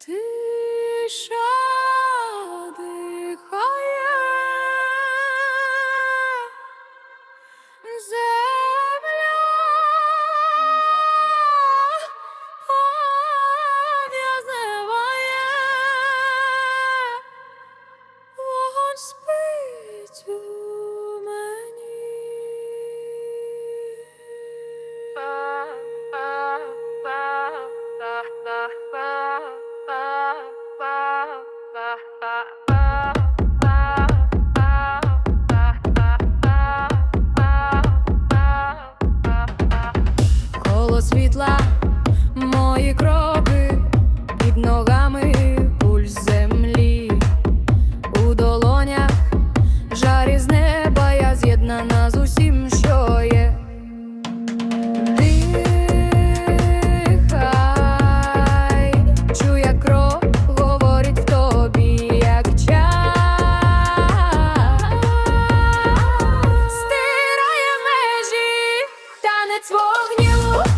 Тиша танець вогню,